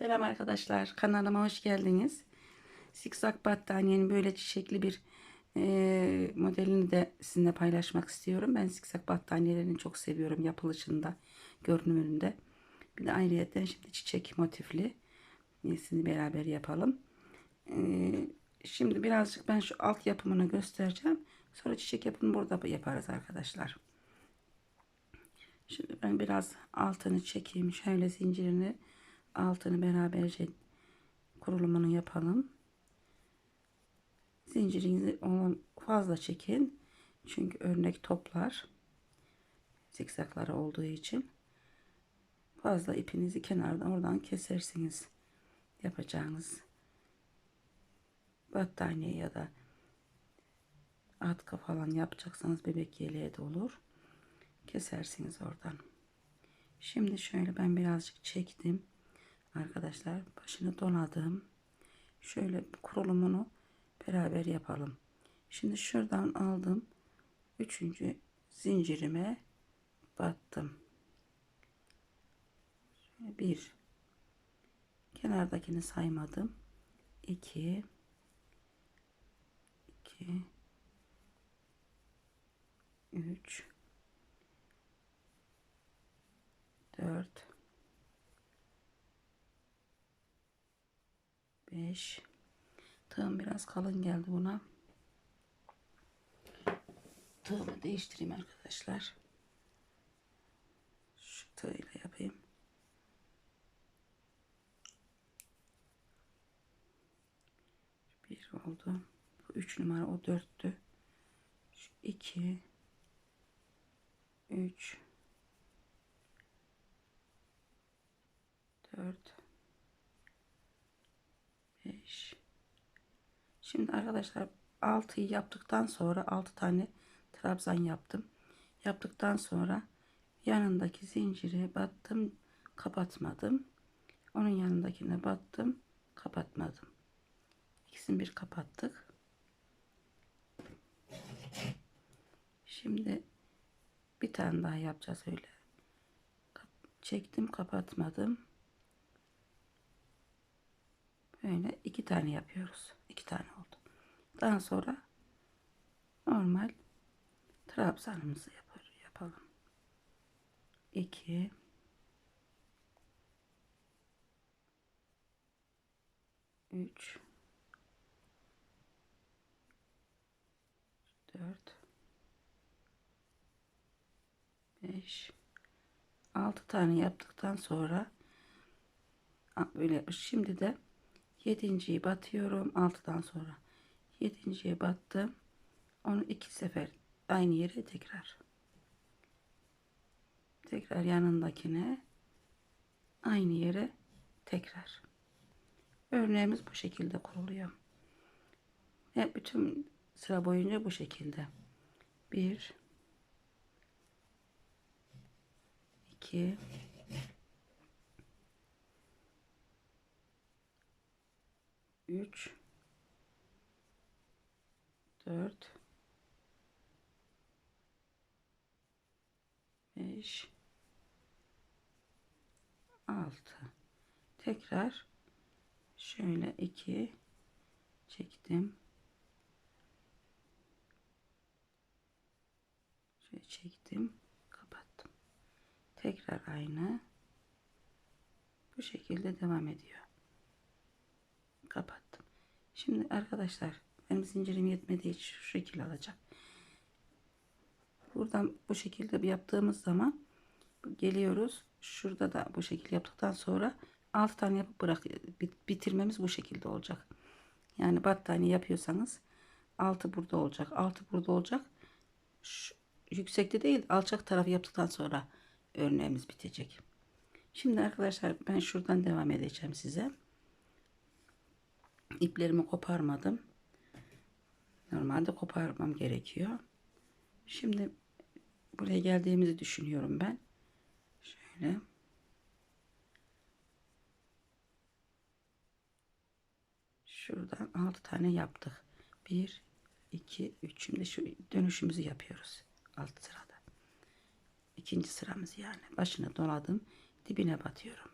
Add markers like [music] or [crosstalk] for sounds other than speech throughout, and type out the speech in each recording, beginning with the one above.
Selam arkadaşlar. Kanalıma hoş geldiniz. Siksak battaniyenin böyle çiçekli bir e, modelini de sizinle paylaşmak istiyorum. Ben siksak battaniyelerini çok seviyorum yapılışında, görünümünde. Bir de ayrıyeten şimdi çiçek motifli. Sizi beraber yapalım. E, şimdi birazcık ben şu alt yapımını göstereceğim. Sonra çiçek yapımını burada yaparız arkadaşlar. Şimdi ben biraz altını çekeyim. Şöyle zincirini altını beraberce kurulumunu yapalım. Zincirinizi olan fazla çekin. Çünkü örnek toplar. Zikzakları olduğu için. Fazla ipinizi kenardan oradan kesersiniz. Yapacağınız battaniye ya da atkı falan yapacaksanız bebek yeleği de olur. Kesersiniz oradan. Şimdi şöyle ben birazcık çektim. Arkadaşlar başını donadım. Şöyle kurulumunu beraber yapalım. Şimdi şuradan aldım. Üçüncü zincirime battım. Şöyle bir. Kenardakini saymadım. İki. iki, Üç. Dört. 5 tığım biraz kalın geldi buna. Tığımı değiştireyim arkadaşlar. Şu tığıyla yapayım. Bir oldu. Bu 3 numara o 4'tü şu 2 3 4 Şimdi arkadaşlar 6'yı yaptıktan sonra 6 tane trabzan yaptım. Yaptıktan sonra yanındaki zinciri battım, kapatmadım. Onun yanındakine battım, kapatmadım. İkisini bir kapattık. Şimdi bir tane daha yapacağız öyle. Çektim, kapatmadım. Böyle iki tane yapıyoruz. İki tane oldu. Daha sonra normal trabzanımızı yapalım. 2 3 4 5 6 tane yaptıktan sonra böyle şimdi de yedinciyi batıyorum altıdan sonra. Yedinciye battım. Onu iki sefer aynı yere tekrar. Tekrar yanındakine aynı yere tekrar. Örneğimiz bu şekilde kuruluyor. Ve bütün sıra boyunca bu şekilde. Bir iki 3 4 5 6 tekrar şöyle 2 çektim. Şöyle çektim kapattım. Tekrar aynı. Bu şekilde devam ediyor kapattım. Şimdi arkadaşlar benim zincirim yetmediği için şu şekilde alacak. Buradan bu şekilde yaptığımız zaman geliyoruz. Şurada da bu şekilde yaptıktan sonra 6 tane yapıp bırak bitirmemiz bu şekilde olacak. Yani battaniye yapıyorsanız 6 burada olacak. 6 burada olacak. Şu, yüksekte değil alçak tarafı yaptıktan sonra örneğimiz bitecek. Şimdi arkadaşlar ben şuradan devam edeceğim size iplerimi koparmadım. Normalde koparmam gerekiyor. Şimdi buraya geldiğimizi düşünüyorum ben. Şöyle. Şuradan 6 tane yaptık. 1 2 3 şimdi şu dönüşümüzü yapıyoruz. Alt sırada. İkinci sıramız yani. Başına doladım. Dibine batıyorum.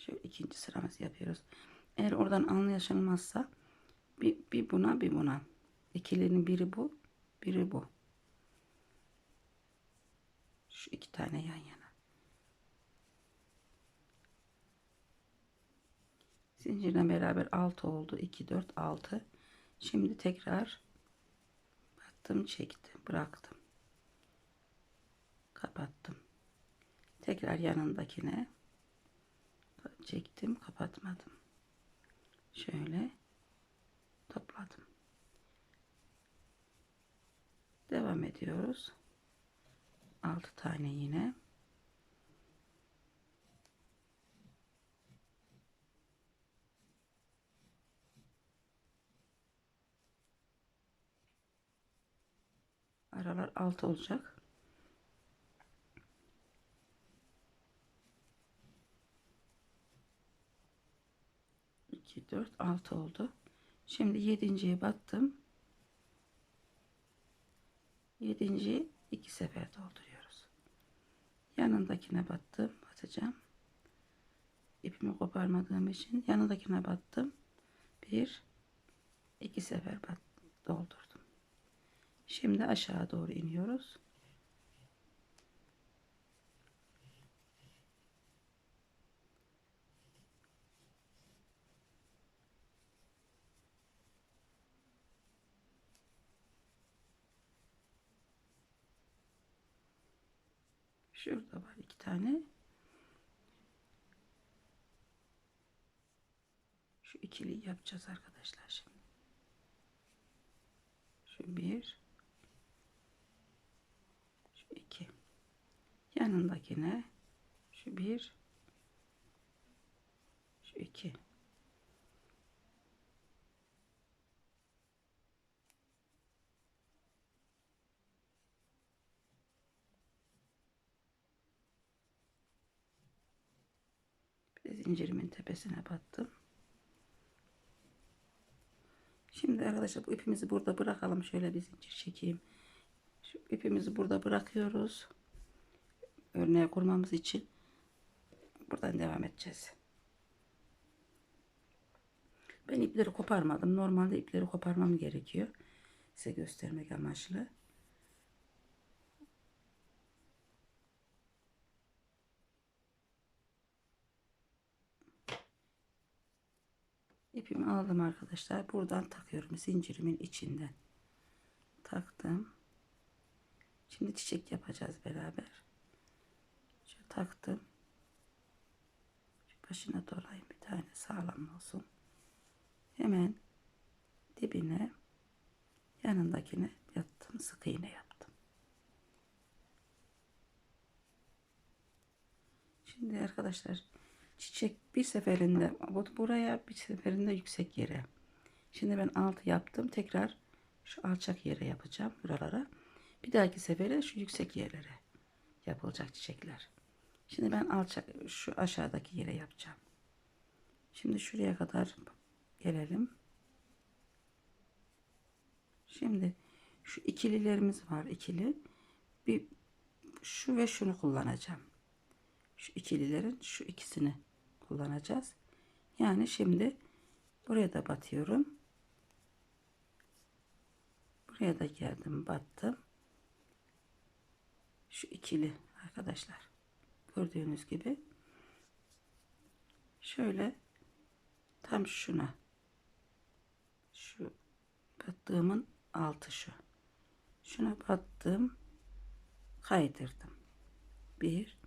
Şöyle ikinci sıramızı yapıyoruz. Eğer oradan anlaşılmazsa bir, bir buna bir buna. İkilinin biri bu, biri bu. Şu iki tane yan yana. Zincirle beraber 6 oldu. 2, 4, 6. Şimdi tekrar battım, çektim, bıraktım. Kapattım. Tekrar yanındakine çektim, kapatmadım. Şöyle topladım. Devam ediyoruz. 6 tane yine. Aralar 6 olacak. İki, dört, altı oldu. Şimdi yedinciye battım. Yedinciyi iki sefer dolduruyoruz. Yanındakine battım. Batacağım. İpimi koparmadığım için yanındakine battım. Bir, iki sefer bat, doldurdum. Şimdi aşağı doğru iniyoruz. Şurada var iki tane. Şu ikili yapacağız arkadaşlar şimdi. Şu bir. Şu iki. Yanındakine şu bir. Şu iki. Zincirimin tepesine battım. Şimdi arkadaşlar bu ipimizi burada bırakalım. Şöyle bir zincir çekeyim. Şu ipimizi burada bırakıyoruz. Örneğe kurmamız için. Buradan devam edeceğiz. Ben ipleri koparmadım. Normalde ipleri koparmam gerekiyor. Size göstermek amaçlı. İpimi aldım arkadaşlar. Buradan takıyorum zincirimin içinden. Taktım. Şimdi çiçek yapacağız beraber. Şu taktım. Şu başına dolayım bir tane sağlam olsun. Hemen dibine yanındakine yattım. Sık iğne yaptım. Şimdi arkadaşlar çiçek bir seferinde buraya bir seferinde yüksek yere. Şimdi ben altı yaptım. Tekrar şu alçak yere yapacağım buralara. Bir dahaki sefere şu yüksek yerlere yapılacak çiçekler. Şimdi ben alçak şu aşağıdaki yere yapacağım. Şimdi şuraya kadar gelelim. Şimdi şu ikililerimiz var ikili. Bir şu ve şunu kullanacağım. Şu ikililerin şu ikisini kullanacağız. Yani şimdi buraya da batıyorum. Buraya da geldim battım. Şu ikili arkadaşlar. Gördüğünüz gibi şöyle tam şuna şu battığımın altı şu. Şuna battım kaydırdım. Bir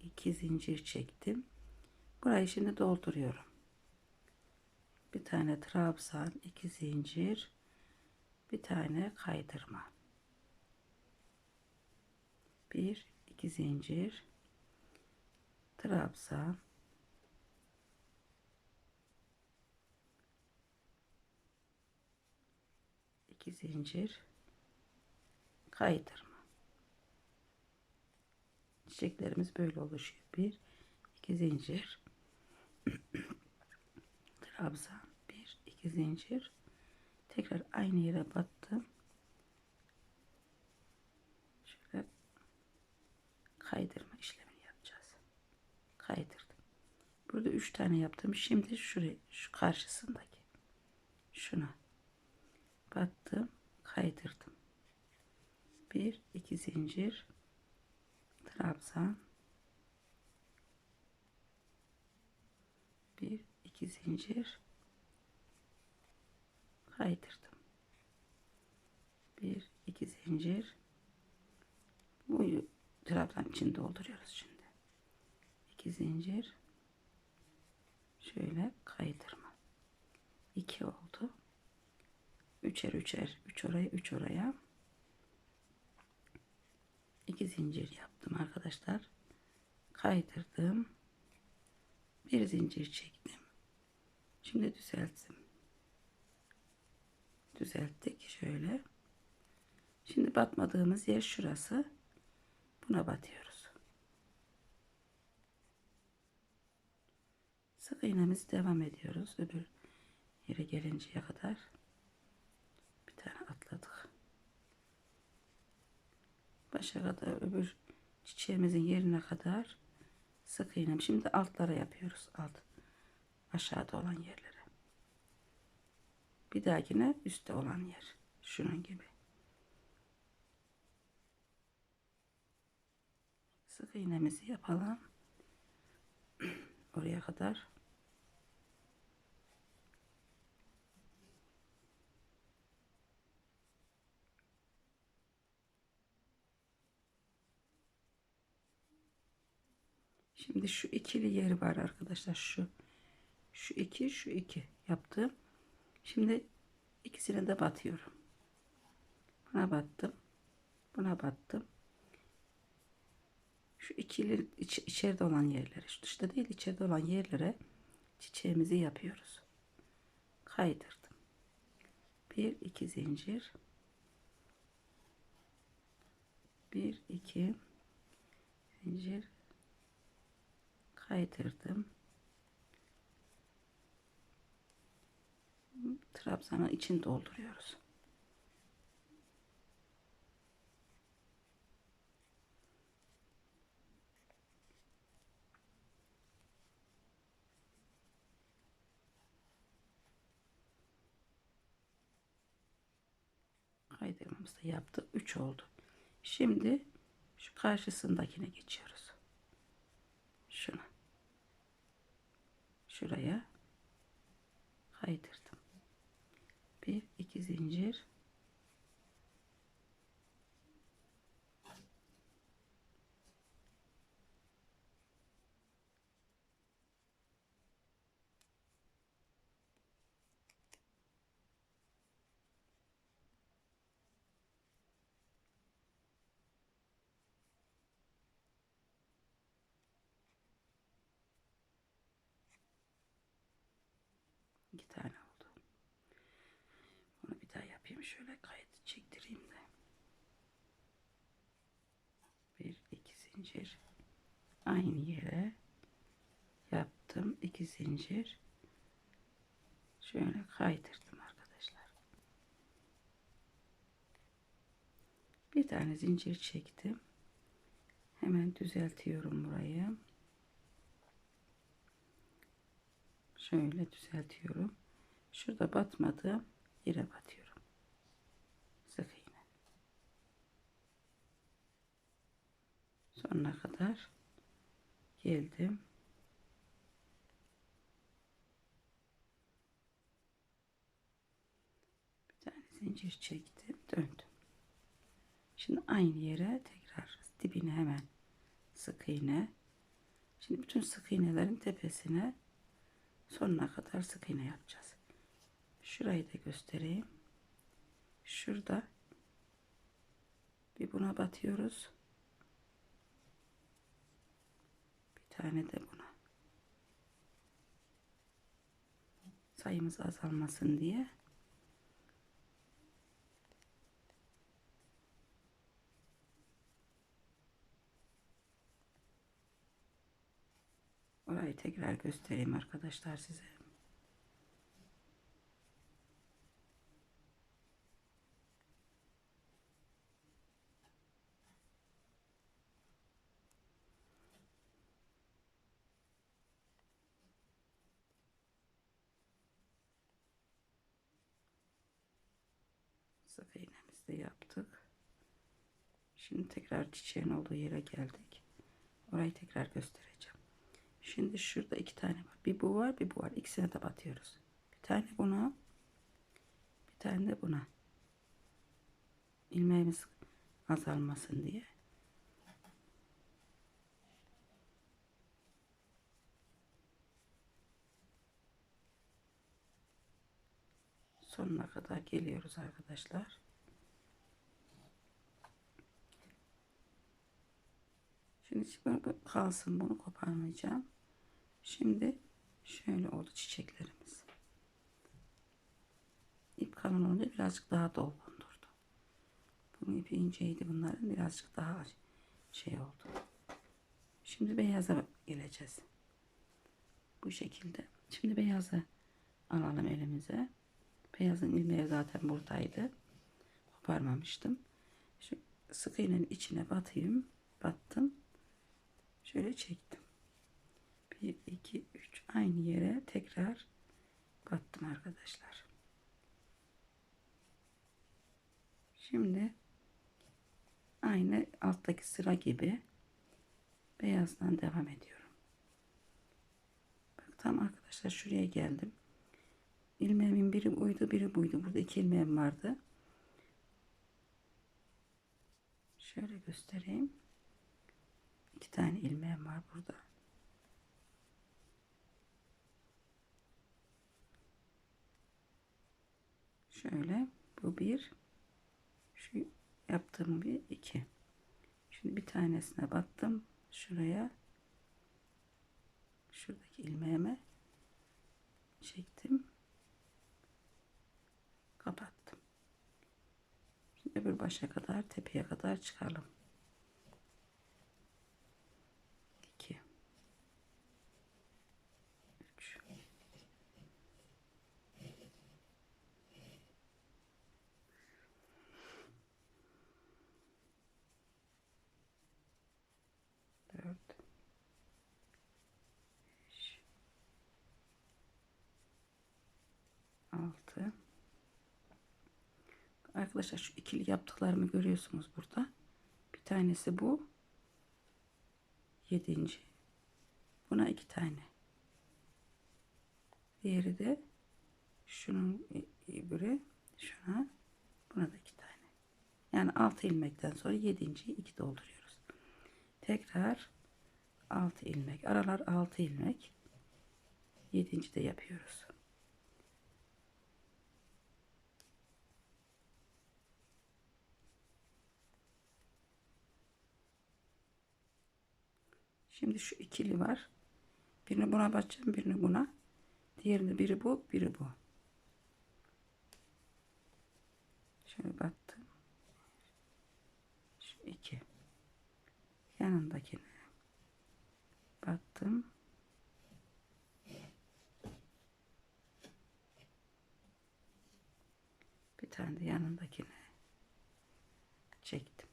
iki zincir çektim. Burayı şimdi dolduruyorum. Bir tane trabzan, iki zincir, bir tane kaydırma. Bir, iki zincir, trabzan, iki zincir, kaydırma. Çiçeklerimiz böyle oluşuyor. Bir, iki zincir, trabzan, bir, iki zincir, tekrar aynı yere battım. Şöyle kaydırma işlemini yapacağız. Kaydırdım. Burada 3 tane yaptım. Şimdi şuraya şu karşısındaki şuna battım, kaydırdım. 1 2 zincir trabzan 1 2 zincir kaydırdım. 1 2 zincir bu trabzan için dolduruyoruz şimdi. 2 zincir şöyle kaydırma. 2 oldu. Üçer üçer. Üç oraya üç oraya. 2 zincir yaptım arkadaşlar. Kaydırdım. Bir zincir çektim. Şimdi düzelttim. Düzelttik şöyle. Şimdi batmadığımız yer şurası. Buna batıyoruz. Sık iğnemiz devam ediyoruz. Öbür yere gelinceye kadar. Bir tane atladık. Başa kadar öbür çiçeğimizin yerine kadar sık iğnem. Şimdi altlara yapıyoruz. Alt. Aşağıda olan yerlere. Bir dahakine üstte olan yer. Şunun gibi. Sık iğnemizi yapalım. [clears throat] Oraya kadar. Şimdi şu ikili yeri var arkadaşlar. Şu şu iki şu iki yaptım. Şimdi ikisine de batıyorum. Buna battım. Buna battım. Şu ikili iç, içeride olan yerlere, şu dışta değil içeride olan yerlere çiçeğimizi yapıyoruz. Kaydırdım. Bir iki zincir. Bir iki zincir kaydırdım. Trabzanın için dolduruyoruz. kaydırmamızı yaptık. 3 oldu. Şimdi şu karşısındakine geçiyoruz. Şuna. Şuraya kaydırdım. Bir iki zincir. İki tane oldu. Bunu bir daha yapayım. Şöyle kayıt çektireyim de. Bir, iki zincir. Aynı yere yaptım. iki zincir. Şöyle kaydırdım arkadaşlar. Bir tane zincir çektim. Hemen düzeltiyorum burayı. Şöyle düzeltiyorum. Şurada batmadı. Yere batıyorum. Sık iğne. Sonuna kadar geldim. Bir tane zincir çektim. Döndüm. Şimdi aynı yere tekrar dibine hemen sık iğne. Şimdi bütün sık iğnelerin tepesine sonuna kadar sık iğne yapacağız. Şurayı da göstereyim. Şurada bir buna batıyoruz. Bir tane de buna. Sayımız azalmasın diye. Orayı tekrar göstereyim arkadaşlar size. Sıfır iğnemizi yaptık. Şimdi tekrar çiçeğin olduğu yere geldik. Orayı tekrar göstereceğim. Şimdi şurada iki tane var. Bir bu var bir bu var. İkisine de batıyoruz. Bir tane buna. Bir tane de buna. İlmeğimiz azalmasın diye. Sonuna kadar geliyoruz arkadaşlar. Şimdi böyle kalsın bunu koparmayacağım. Şimdi şöyle oldu çiçeklerimiz. İp kalın olunca birazcık daha dolgundurdu. Bunun ipi inceydi bunların birazcık daha şey oldu. Şimdi beyaza geleceğiz. Bu şekilde. Şimdi beyazı alalım elimize. Beyazın ilmeği zaten buradaydı. Koparmamıştım. Şu sık iğnenin içine batayım. Battım. Şöyle çektim. 1, 2, 3 aynı yere tekrar battım arkadaşlar. Şimdi aynı alttaki sıra gibi beyazdan devam ediyorum. Bak tam arkadaşlar şuraya geldim. İlmeğimin biri buydu biri buydu. Burada iki ilmeğim vardı. Şöyle göstereyim. Tane ilmeğim var burada. Şöyle bu bir. Şu yaptığım bir iki. Şimdi bir tanesine battım. Şuraya. Şuradaki ilmeğime çektim. Kapattım. Şimdi öbür başa kadar tepeye kadar çıkalım. 2 3 4 5 6 Arkadaşlar şu ikili yaptıklarımı görüyorsunuz burada. Bir tanesi bu. Yedinci. Buna iki tane. Diğeri de şunun öbürü şuna buna da iki tane. Yani altı ilmekten sonra yedinciyi iki dolduruyoruz. Tekrar altı ilmek. Aralar altı ilmek. Yedinci de yapıyoruz. Şimdi şu ikili var. Birini buna batacağım, birini buna. Diğerini biri bu, biri bu. Şöyle battım. Şu iki. Yanındakine battım. Bir tane de yanındakine çektim.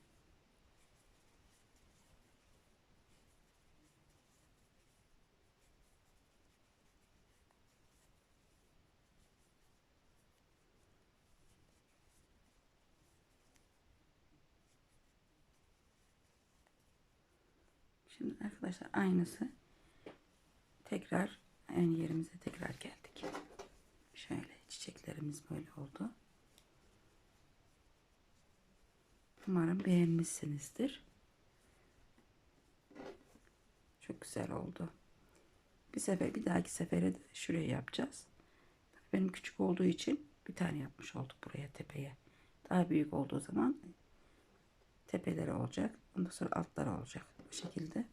Arkadaşlar aynısı tekrar aynı yerimize tekrar geldik. Şöyle çiçeklerimiz böyle oldu. Umarım beğenmişsinizdir. Çok güzel oldu. Bir sefer bir dahaki sefere de şuraya yapacağız. Benim küçük olduğu için bir tane yapmış olduk buraya tepeye. Daha büyük olduğu zaman tepeleri olacak. Ondan sonra altları olacak. Bu şekilde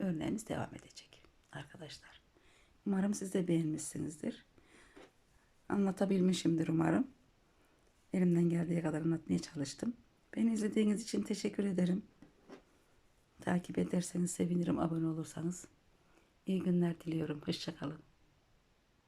örneğimiz devam edecek arkadaşlar. Umarım siz de beğenmişsinizdir. Anlatabilmişimdir umarım. Elimden geldiği kadar anlatmaya çalıştım. Beni izlediğiniz için teşekkür ederim. Takip ederseniz sevinirim abone olursanız. İyi günler diliyorum. Hoşçakalın.